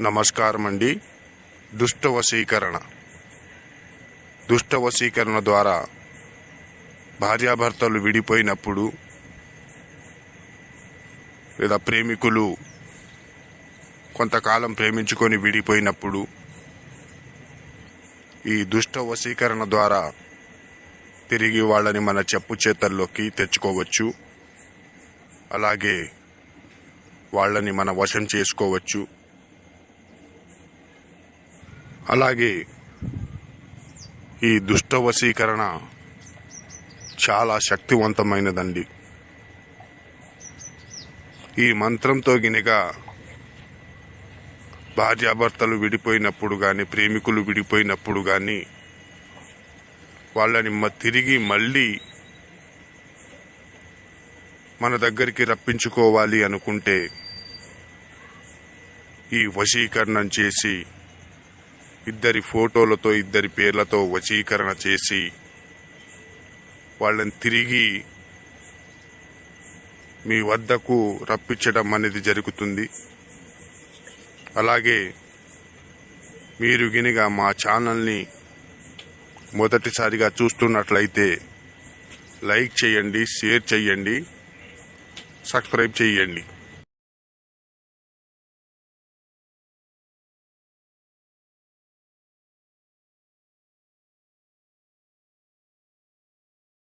నమస్కారం అండి దుష్ట వశీకరణ దుష్ట వశీకరణ ద్వారా భార్యాభర్తలు విడిపోయినప్పుడు లేదా ప్రేమికులు కొంతకాలం ప్రేమించుకొని విడిపోయినప్పుడు ఈ దుష్ట వశీకరణ ద్వారా తిరిగి వాళ్ళని మన చెప్పు చేతల్లోకి తెచ్చుకోవచ్చు. అలాగే వాళ్ళని మన వశం చేసుకోవచ్చు. అలాగే ఈ దుష్ట వశీకరణ చాలా శక్తివంతమైనదండి. ఈ మంత్రంతో గినక భార్యాభర్తలు విడిపోయినప్పుడు కానీ ప్రేమికులు విడిపోయినప్పుడు కానీ వాళ్ళని తిరిగి మళ్ళీ మన దగ్గరికి రప్పించుకోవాలి అనుకుంటే ఈ వశీకరణం చేసి ఇద్దరి ఫోటోలతో ఇద్దరి పేర్లతో వశీకరణ చేసి వాళ్ళని తిరిగి మీ వద్దకు రప్పించడం అనేది జరుగుతుంది. అలాగే మీరు గినిగా మా ఛానల్ని మొదటిసారిగా చూస్తున్నట్లయితే లైక్ చేయండి షేర్ చేయండి సబ్స్క్రైబ్ చేయండి.